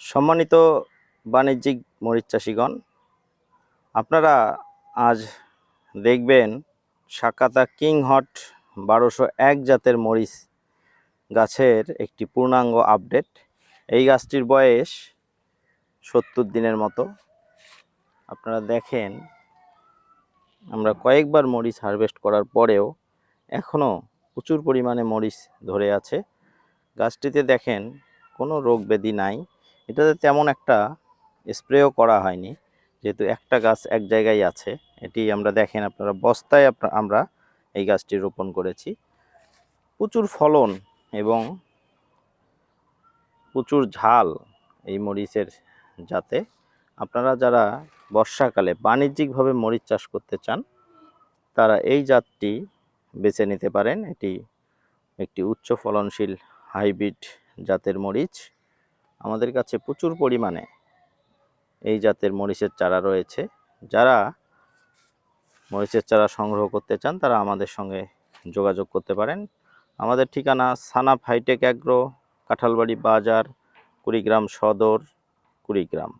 সম্মানিত বাণিজ্যিক মরিচ চাষিগণ, আপনারা আজ দেখবেন সাকাতা কিং হট বারোশো এক জাতের মরিচ গাছের একটি পূর্ণাঙ্গ আপডেট। এই গাছটির বয়স সত্তর দিনের মতো। আপনারা দেখেন, আমরা কয়েকবার মরিচ হারভেস্ট করার পরেও এখনও প্রচুর পরিমাণে মরিচ ধরে আছে। গাছটিতে দেখেন, কোনো রোগ ব্যাধি নাই। এটাতে তেমন একটা স্প্রেও করা হয়নি, যেহেতু একটা গাছ এক জায়গায় আছে, এটি আমরা দেখেন আপনারা বস্তায় আমরা এই গাছটি রোপণ করেছি। প্রচুর ফলন এবং প্রচুর ঝাল এই মরিচের যাতে আপনারা যারা বর্ষাকালে বাণিজ্যিকভাবে মরিচ চাষ করতে চান, তারা এই জাতটি বেছে নিতে পারেন। এটি একটি উচ্চ ফলনশীল হাইব্রিড জাতের মরিচ। আমাদের কাছে প্রচুর পরিমাণে এই জাতের মরিচের চারা রয়েছে। যারা মরিচের চারা সংগ্রহ করতে চান, তারা আমাদের সঙ্গে যোগাযোগ করতে পারেন। আমাদের ঠিকানা সানাফ হাইটেক অ্যাগ্রো, কাঁঠালবাড়ি বাজার, কুড়িগ্রাম সদর, কুড়িগ্রাম।